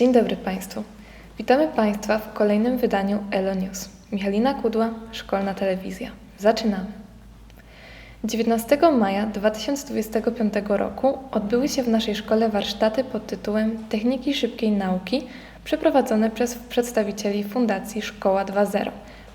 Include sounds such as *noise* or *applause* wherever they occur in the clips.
Dzień dobry Państwu. Witamy Państwa w kolejnym wydaniu Elo News. Michalina Kudła, Szkolna Telewizja. Zaczynamy. 19 maja 2025 roku odbyły się w naszej szkole warsztaty pod tytułem Techniki szybkiej nauki przeprowadzone przez przedstawicieli Fundacji Szkoła 2.0,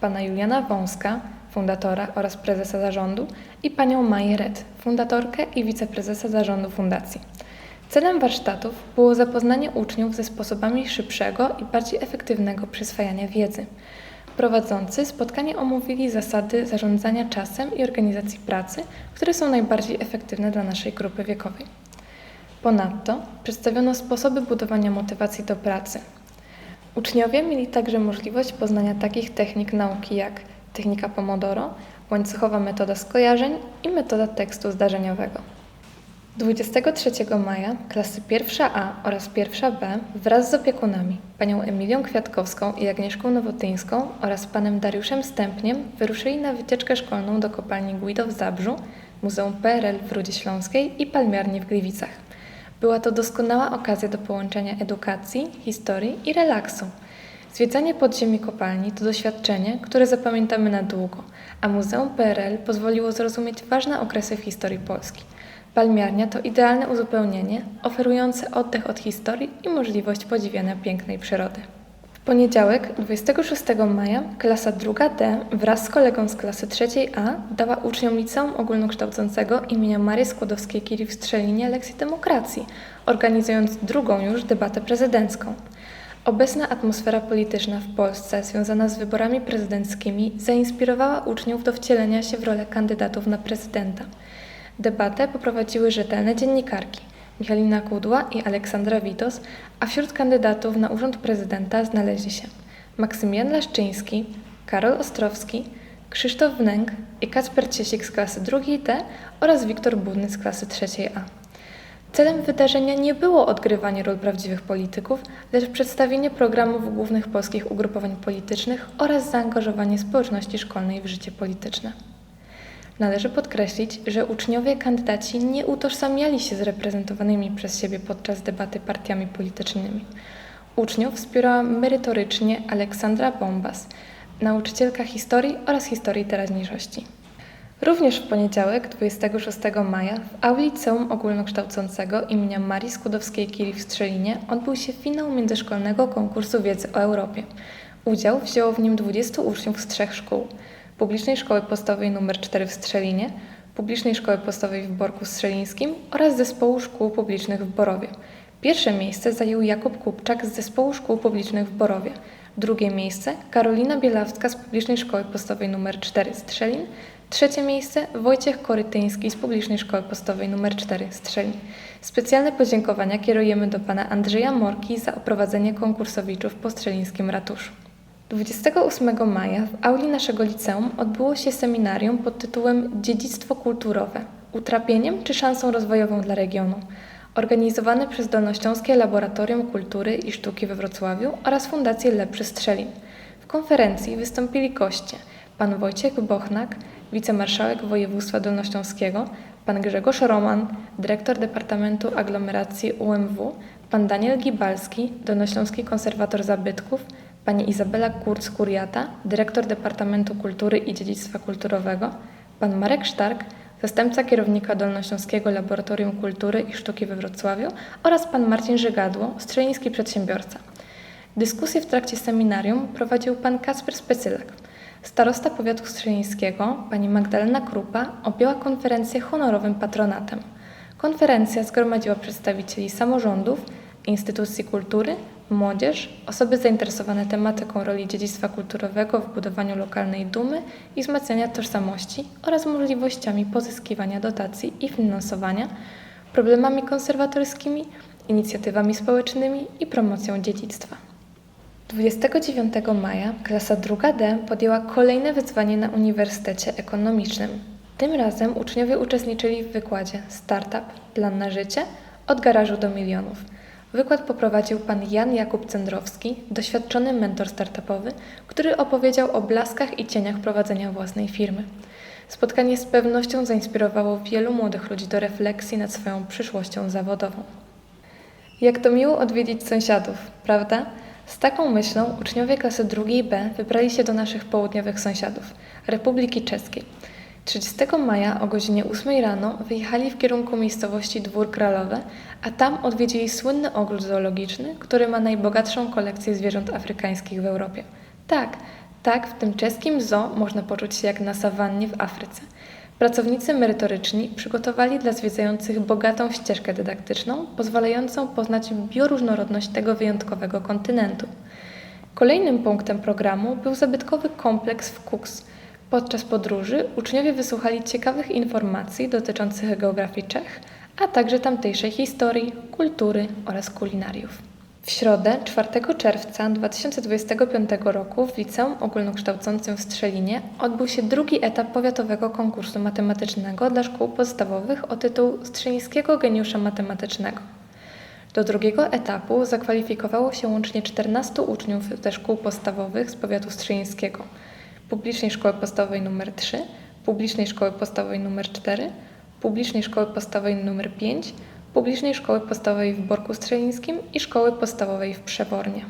pana Juliana Wąska, fundatora oraz prezesa zarządu i panią Maję Red, fundatorkę i wiceprezesa zarządu fundacji. Celem warsztatów było zapoznanie uczniów ze sposobami szybszego i bardziej efektywnego przyswajania wiedzy. Prowadzący spotkanie omówili zasady zarządzania czasem i organizacji pracy, które są najbardziej efektywne dla naszej grupy wiekowej. Ponadto przedstawiono sposoby budowania motywacji do pracy. Uczniowie mieli także możliwość poznania takich technik nauki jak technika Pomodoro, łańcuchowa metoda skojarzeń i metoda tekstu zdarzeniowego. 23 maja klasy 1A oraz 1B wraz z opiekunami, panią Emilią Kwiatkowską i Agnieszką Nowotyńską oraz panem Dariuszem Stępniem wyruszyli na wycieczkę szkolną do kopalni Guido w Zabrzu, Muzeum PRL w Rudzie Śląskiej i Palmiarni w Gliwicach. Była to doskonała okazja do połączenia edukacji, historii i relaksu. Zwiedzanie podziemi kopalni to doświadczenie, które zapamiętamy na długo, a Muzeum PRL pozwoliło zrozumieć ważne okresy w historii Polski. Palmiarnia to idealne uzupełnienie, oferujące oddech od historii i możliwość podziwiania pięknej przyrody. W poniedziałek, 26 maja, klasa 2D wraz z kolegą z klasy 3A dała uczniom liceum ogólnokształcącego imienia Marii Skłodowskiej-Curie w Strzelinie lekcję demokracji, organizując drugą już debatę prezydencką. Obecna atmosfera polityczna w Polsce związana z wyborami prezydenckimi zainspirowała uczniów do wcielenia się w rolę kandydatów na prezydenta. Debatę poprowadziły rzetelne dziennikarki Michalina Kudła i Aleksandra Witos, a wśród kandydatów na urząd prezydenta znaleźli się Maksymian Leszczyński, Karol Ostrowski, Krzysztof Wnęk i Kacper Ciesik z klasy 2T oraz Wiktor Budny z klasy 3A. Celem wydarzenia nie było odgrywanie ról prawdziwych polityków, lecz przedstawienie programów głównych polskich ugrupowań politycznych oraz zaangażowanie społeczności szkolnej w życie polityczne. Należy podkreślić, że uczniowie kandydaci nie utożsamiali się z reprezentowanymi przez siebie podczas debaty partiami politycznymi. Uczniów wspierała merytorycznie Aleksandra Bombas, nauczycielka historii oraz historii teraźniejszości. Również w poniedziałek, 26 maja, w auli Liceum Ogólnokształcącego imienia Marii Skłodowskiej-Curie w Strzelinie odbył się finał międzyszkolnego konkursu wiedzy o Europie. Udział wzięło w nim 20 uczniów z trzech szkół – Publicznej Szkoły Podstawowej nr 4 w Strzelinie, Publicznej Szkoły Podstawowej w Borku Strzelińskim oraz Zespołu Szkół Publicznych w Borowie. Pierwsze miejsce zajął Jakub Kupczak z Zespołu Szkół Publicznych w Borowie. Drugie miejsce Karolina Bielawska z Publicznej Szkoły Podstawowej nr 4 Strzelin. Trzecie miejsce Wojciech Korytyński z Publicznej Szkoły Podstawowej nr 4 Strzelin. Specjalne podziękowania kierujemy do pana Andrzeja Morki za oprowadzenie konkursowiczów po strzelińskim ratuszu. 28 maja w auli naszego liceum odbyło się seminarium pod tytułem Dziedzictwo kulturowe utrapieniem czy szansą rozwojową dla regionu, organizowane przez Dolnośląskie Laboratorium Kultury i Sztuki we Wrocławiu oraz Fundację Lepszy Strzelin. W konferencji wystąpili goście pan Wojciech Bochnak, wicemarszałek województwa dolnośląskiego, pan Grzegorz Roman, dyrektor Departamentu Aglomeracji UMW, pan Daniel Gibalski, dolnośląski konserwator zabytków, pani Izabela Kurz-Kuriata, dyrektor Departamentu Kultury i Dziedzictwa Kulturowego, pan Marek Sztark, zastępca kierownika Dolnośląskiego Laboratorium Kultury i Sztuki we Wrocławiu oraz pan Marcin Żygadło, strzeliński przedsiębiorca. Dyskusję w trakcie seminarium prowadził pan Kasper Specylek. Starosta powiatu strzelińskiego, pani Magdalena Krupa, objęła konferencję honorowym patronatem. Konferencja zgromadziła przedstawicieli samorządów, instytucji kultury, młodzież, osoby zainteresowane tematyką roli dziedzictwa kulturowego w budowaniu lokalnej dumy i wzmacniania tożsamości oraz możliwościami pozyskiwania dotacji i finansowania, problemami konserwatorskimi, inicjatywami społecznymi i promocją dziedzictwa. 29 maja klasa 2D podjęła kolejne wyzwanie na Uniwersytecie Ekonomicznym. Tym razem uczniowie uczestniczyli w wykładzie Startup Plan na życie od garażu do milionów – Wykład poprowadził pan Jan Jakub Cendrowski, doświadczony mentor startupowy, który opowiedział o blaskach i cieniach prowadzenia własnej firmy. Spotkanie z pewnością zainspirowało wielu młodych ludzi do refleksji nad swoją przyszłością zawodową. Jak to miło odwiedzić sąsiadów, prawda? Z taką myślą uczniowie klasy drugiej B wybrali się do naszych południowych sąsiadów, Republiki Czeskiej. 30 maja o godzinie 8 rano wyjechali w kierunku miejscowości Dwór Kralowe, a tam odwiedzili słynny ogród zoologiczny, który ma najbogatszą kolekcję zwierząt afrykańskich w Europie. Tak, tak, w tym czeskim zoo można poczuć się jak na sawannie w Afryce. Pracownicy merytoryczni przygotowali dla zwiedzających bogatą ścieżkę dydaktyczną, pozwalającą poznać bioróżnorodność tego wyjątkowego kontynentu. Kolejnym punktem programu był zabytkowy kompleks w Kuks. Podczas podróży uczniowie wysłuchali ciekawych informacji dotyczących geografii Czech, a także tamtejszej historii, kultury oraz kulinariów. W środę 4 czerwca 2025 roku w Liceum Ogólnokształcącym w Strzelinie odbył się drugi etap powiatowego konkursu matematycznego dla szkół podstawowych o tytuł Strzelińskiego Geniusza Matematycznego. Do drugiego etapu zakwalifikowało się łącznie 14 uczniów ze szkół podstawowych z powiatu strzelińskiego, Publicznej Szkoły Podstawowej nr 3, Publicznej Szkoły Podstawowej nr 4, Publicznej Szkoły Podstawowej nr 5, Publicznej Szkoły Podstawowej w Borku Strzelińskim i Szkoły Podstawowej w Przewornie.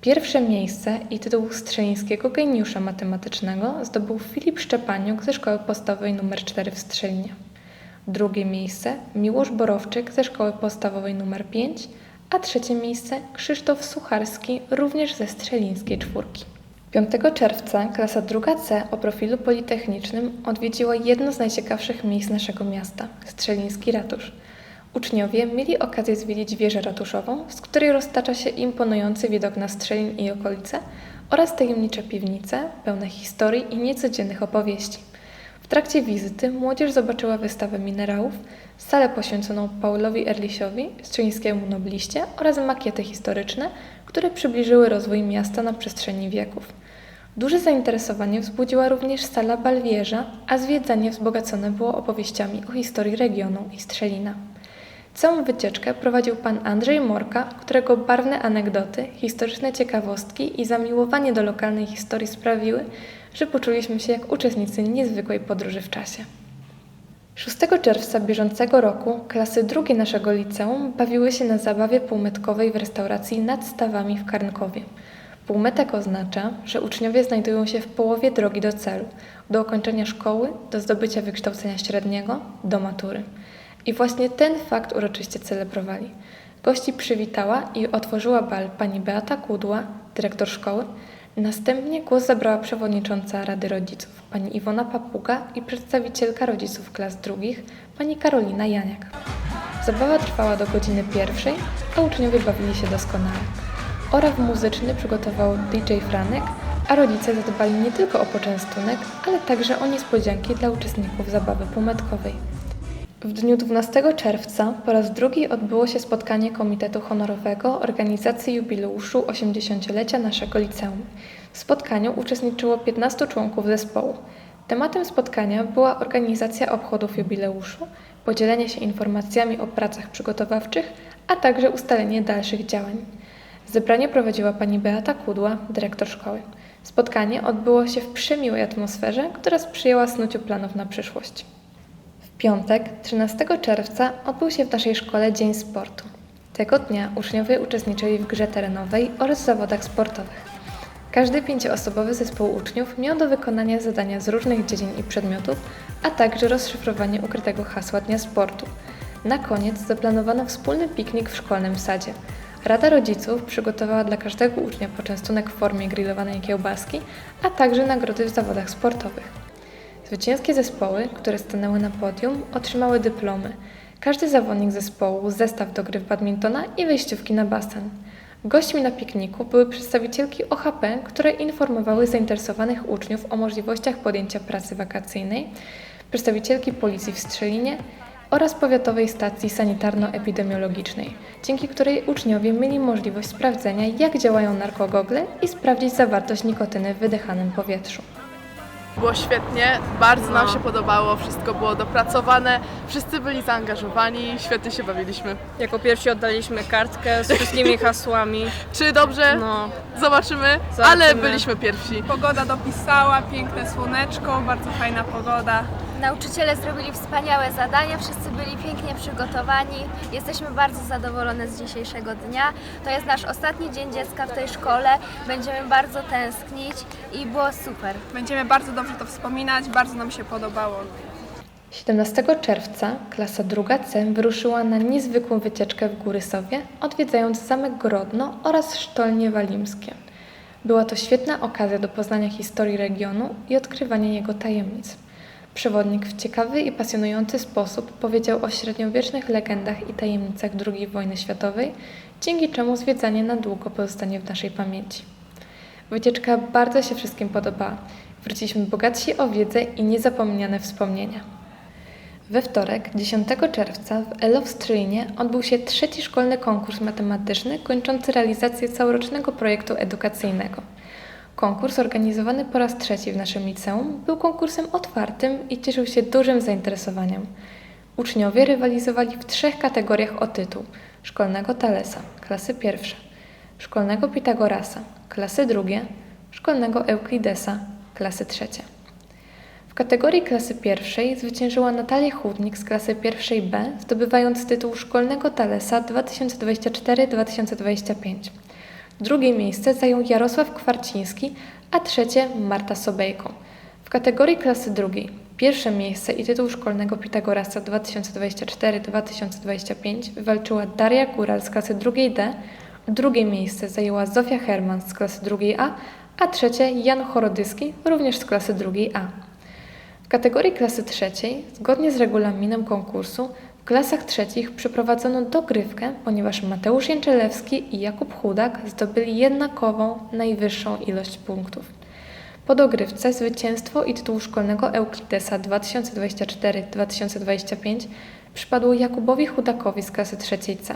Pierwsze miejsce i tytuł Strzelińskiego Geniusza Matematycznego zdobył Filip Szczepaniuk ze Szkoły Podstawowej nr 4 w Strzelinie. Drugie miejsce Miłosz Borowczyk ze Szkoły Podstawowej nr 5, a trzecie miejsce Krzysztof Sucharski również ze Strzelińskiej Czwórki. 5 czerwca klasa 2C o profilu politechnicznym odwiedziła jedno z najciekawszych miejsc naszego miasta Strzeliński Ratusz. Uczniowie mieli okazję zwiedzić wieżę ratuszową, z której roztacza się imponujący widok na Strzelin i okolice oraz tajemnicze piwnice pełne historii i niecodziennych opowieści. W trakcie wizyty młodzież zobaczyła wystawę minerałów, salę poświęconą Paulowi Erlisiowi, strzelińskiemu nobliście oraz makiety historyczne, które przybliżyły rozwój miasta na przestrzeni wieków. Duże zainteresowanie wzbudziła również sala Balwierza, a zwiedzanie wzbogacone było opowieściami o historii regionu i Strzelina. Całą wycieczkę prowadził pan Andrzej Morka, którego barwne anegdoty, historyczne ciekawostki i zamiłowanie do lokalnej historii sprawiły, że poczuliśmy się jak uczestnicy niezwykłej podróży w czasie. 6 czerwca bieżącego roku klasy drugie naszego liceum bawiły się na zabawie półmetkowej w restauracji nad stawami w Karnkowie. Półmetek oznacza, że uczniowie znajdują się w połowie drogi do celu, do ukończenia szkoły, do zdobycia wykształcenia średniego, do matury. I właśnie ten fakt uroczyście celebrowali. Gości przywitała i otworzyła bal pani Beata Kudła, dyrektor szkoły. Następnie głos zabrała przewodnicząca Rady Rodziców, pani Iwona Papuga i przedstawicielka rodziców klas drugich, pani Karolina Janiak. Zabawa trwała do godziny pierwszej, a uczniowie bawili się doskonale. Oraw muzyczny przygotował DJ Franek, a rodzice zadbali nie tylko o poczęstunek, ale także o niespodzianki dla uczestników zabawy półmetkowej. W dniu 12 czerwca po raz drugi odbyło się spotkanie Komitetu Honorowego organizacji jubileuszu 80-lecia naszego liceum. W spotkaniu uczestniczyło 15 członków zespołu. Tematem spotkania była organizacja obchodów jubileuszu, podzielenie się informacjami o pracach przygotowawczych, a także ustalenie dalszych działań. Zebranie prowadziła pani Beata Kudła, dyrektor szkoły. Spotkanie odbyło się w przemiłej atmosferze, która sprzyjała snuciu planów na przyszłość piątek, 13 czerwca, odbył się w naszej szkole Dzień Sportu. Tego dnia uczniowie uczestniczyli w grze terenowej oraz zawodach sportowych. Każdy pięcioosobowy zespół uczniów miał do wykonania zadania z różnych dziedzin i przedmiotów, a także rozszyfrowanie ukrytego hasła Dnia Sportu. Na koniec zaplanowano wspólny piknik w szkolnym sadzie. Rada rodziców przygotowała dla każdego ucznia poczęstunek w formie grillowanej kiełbaski, a także nagrody w zawodach sportowych. Zwycięskie zespoły, które stanęły na podium, otrzymały dyplomy. Każdy zawodnik zespołu zestaw do gry w badmintona i wejściówki na basen. Gośćmi na pikniku były przedstawicielki OHP, które informowały zainteresowanych uczniów o możliwościach podjęcia pracy wakacyjnej, przedstawicielki policji w Strzelinie oraz powiatowej stacji sanitarno-epidemiologicznej, dzięki której uczniowie mieli możliwość sprawdzenia, jak działają narkogogle i sprawdzić zawartość nikotyny w wydechanym powietrzu. Było świetnie, bardzo nam się podobało, wszystko było dopracowane, wszyscy byli zaangażowani, świetnie się bawiliśmy. Jako pierwsi oddaliśmy kartkę z wszystkimi *laughs* hasłami. Czy dobrze? No, Zobaczymy, Zobaczymy. ale byliśmy pierwsi. Pogoda dopisała, piękne słoneczko, bardzo fajna pogoda. Nauczyciele zrobili wspaniałe zadania, wszyscy byli pięknie przygotowani. Jesteśmy bardzo zadowolone z dzisiejszego dnia. To jest nasz ostatni dzień dziecka w tej szkole. Będziemy bardzo tęsknić i było super. Będziemy bardzo dobrze to wspominać, bardzo nam się podobało. 17 czerwca klasa druga C wyruszyła na niezwykłą wycieczkę w Góry Sowie, odwiedzając zamek Grodno oraz Sztolnie Walimskie. Była to świetna okazja do poznania historii regionu i odkrywania jego tajemnic. Przewodnik w ciekawy i pasjonujący sposób powiedział o średniowiecznych legendach i tajemnicach II wojny światowej, dzięki czemu zwiedzanie na długo pozostanie w naszej pamięci. Wycieczka bardzo się wszystkim podobała. Wróciliśmy bogatsi o wiedzę i niezapomniane wspomnienia. We wtorek, 10 czerwca w Elo w Stryjnie odbył się trzeci szkolny konkurs matematyczny kończący realizację całorocznego projektu edukacyjnego. Konkurs organizowany po raz trzeci w naszym liceum był konkursem otwartym i cieszył się dużym zainteresowaniem. Uczniowie rywalizowali w trzech kategoriach o tytuł: szkolnego Talesa, klasy pierwsze, szkolnego Pitagorasa, klasy drugie, szkolnego Euklidesa, klasy trzecie. W kategorii klasy pierwszej zwyciężyła Natalia Chudnik z klasy pierwszej B, zdobywając tytuł Szkolnego Talesa 2024-2025. Drugie miejsce zajął Jarosław Kwarciński, a trzecie Marta Sobejko. W kategorii klasy drugiej pierwsze miejsce i tytuł Szkolnego Pitagorasa 2024-2025 wywalczyła Daria Góral z klasy drugiej D, drugie miejsce zajęła Zofia Herman z klasy drugiej A, a trzecie Jan Chorodyski, również z klasy drugiej A. W kategorii klasy trzeciej, zgodnie z regulaminem konkursu, w klasach trzecich przeprowadzono dogrywkę, ponieważ Mateusz Jęczelewski i Jakub Chudak zdobyli jednakową, najwyższą ilość punktów. Po dogrywce zwycięstwo i tytuł szkolnego Euklidesa 2024-2025 przypadło Jakubowi Chudakowi z klasy trzeciej C.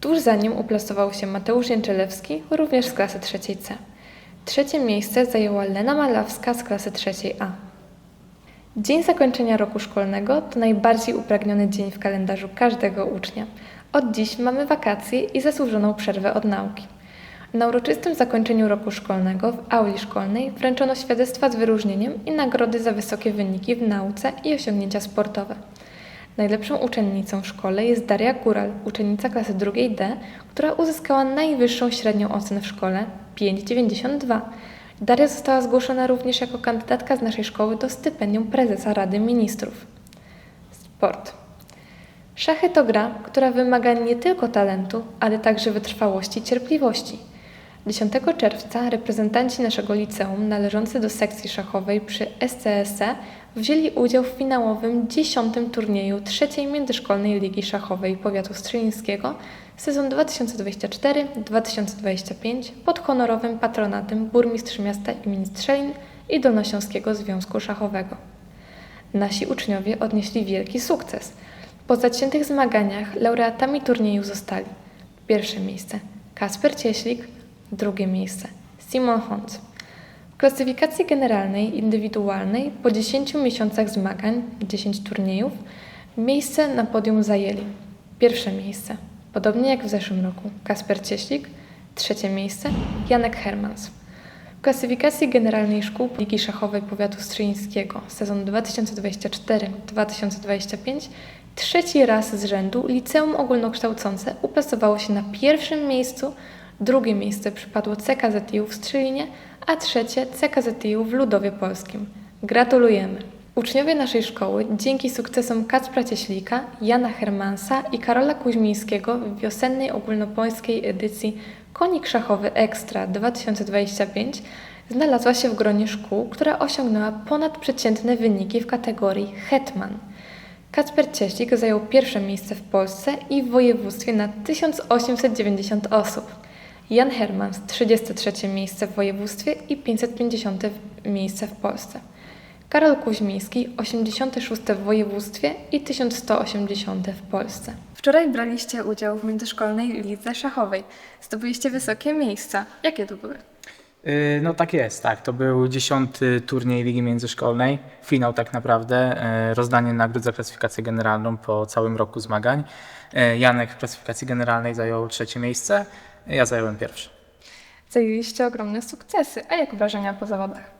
Tuż za nim uplasował się Mateusz Jęczelewski, również z klasy trzeciej C. Trzecie miejsce zajęła Lena Malawska z klasy trzeciej A. Dzień zakończenia roku szkolnego to najbardziej upragniony dzień w kalendarzu każdego ucznia. Od dziś mamy wakacje i zasłużoną przerwę od nauki. Na uroczystym zakończeniu roku szkolnego w auli szkolnej wręczono świadectwa z wyróżnieniem i nagrody za wysokie wyniki w nauce i osiągnięcia sportowe. Najlepszą uczennicą w szkole jest Daria Góral, uczennica klasy drugiej D, która uzyskała najwyższą średnią ocenę w szkole 5,92. Daria została zgłoszona również jako kandydatka z naszej szkoły do stypendium prezesa Rady Ministrów. Sport. Szachy to gra, która wymaga nie tylko talentu, ale także wytrwałości i cierpliwości. 10 czerwca reprezentanci naszego liceum należący do sekcji szachowej przy SCSE wzięli udział w finałowym 10 turnieju trzeciej międzyszkolnej ligi szachowej powiatu strzylińskiego sezon 2024-2025 pod honorowym patronatem burmistrz miasta im. Strzelin i Dolnośląskiego Związku Szachowego. Nasi uczniowie odnieśli wielki sukces. Po zaciętych zmaganiach laureatami turnieju zostali pierwsze miejsce Kasper Cieślik, drugie miejsce Simon Hons. W klasyfikacji generalnej indywidualnej po 10 miesiącach zmagań, 10 turniejów, miejsce na podium zajęli pierwsze miejsce, podobnie jak w zeszłym roku, Kasper Cieślik, trzecie miejsce Janek Hermans. W klasyfikacji generalnej szkół Ligi Szachowej Powiatu Strzyńskiego sezon 2024-2025 trzeci raz z rzędu liceum ogólnokształcące uplasowało się na pierwszym miejscu, drugie miejsce przypadło CKZTU w Strzylinie, a trzecie CKZTU w Ludowie Polskim. Gratulujemy! Uczniowie naszej szkoły dzięki sukcesom Kacpra Cieślika, Jana Hermansa i Karola Kuźmińskiego w wiosennej ogólnopolskiej edycji Konik Szachowy Ekstra 2025 znalazła się w gronie szkół, która osiągnęła ponadprzeciętne wyniki w kategorii Hetman. Kacper Cieślik zajął pierwsze miejsce w Polsce i w województwie na 1890 osób. Jan Hermans 33 miejsce w województwie i 550 miejsce w Polsce. Karol Kuźmiński 86 w województwie i 1180 w Polsce. Wczoraj braliście udział w międzyszkolnej lidze szachowej. Zdobyliście wysokie miejsca. Jakie to były? Y, No tak jest, tak. To był dziesiąty turniej Ligi Międzyszkolnej, finał tak naprawdę, y, rozdanie nagród za klasyfikację generalną po całym roku zmagań. Y, Janek w klasyfikacji generalnej zajął trzecie miejsce, ja zająłem pierwsze. Zajęliście ogromne sukcesy. A jak wrażenia po zawodach?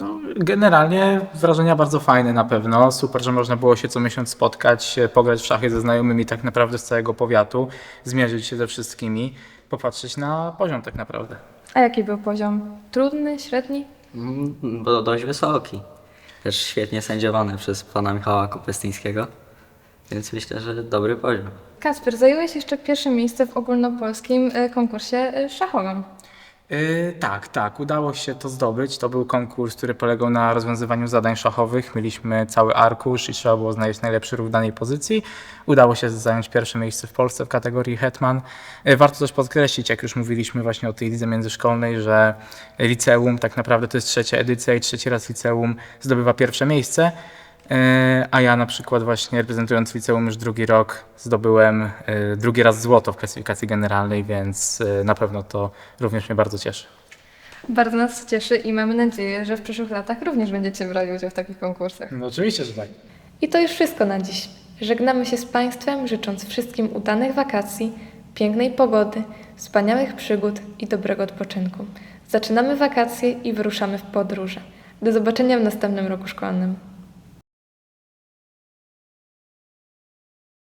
No, generalnie wrażenia bardzo fajne na pewno. Super, że można było się co miesiąc spotkać, e, pograć w szachy ze znajomymi tak naprawdę z całego powiatu, zmierzyć się ze wszystkimi, popatrzeć na poziom tak naprawdę. A jaki był poziom? Trudny, średni? Mm, Bo dość wysoki. Też świetnie sędziowany przez pana Michała Kopestyńskiego. Więc myślę, że dobry poziom. Kasper, zająłeś jeszcze pierwsze miejsce w ogólnopolskim e, konkursie e, szachowym. Yy, tak, tak, udało się to zdobyć. To był konkurs, który polegał na rozwiązywaniu zadań szachowych. Mieliśmy cały arkusz i trzeba było znaleźć najlepszy ruch w danej pozycji. Udało się zająć pierwsze miejsce w Polsce w kategorii Hetman. Yy, warto też podkreślić, jak już mówiliśmy właśnie o tej lidze międzyszkolnej, że liceum tak naprawdę to jest trzecia edycja i trzeci raz liceum zdobywa pierwsze miejsce. Yy, A ja na przykład właśnie reprezentując liceum już drugi rok zdobyłem yy, drugi raz złoto w klasyfikacji generalnej, więc yy, na pewno to również mnie bardzo cieszy. Bardzo nas cieszy i mamy nadzieję, że w przyszłych latach również będziecie brali udział w takich konkursach. No oczywiście, że tak. I to już wszystko na dziś. Żegnamy się z Państwem, życząc wszystkim udanych wakacji, pięknej pogody, wspaniałych przygód i dobrego odpoczynku. Zaczynamy wakacje i wyruszamy w podróże. Do zobaczenia w następnym roku szkolnym.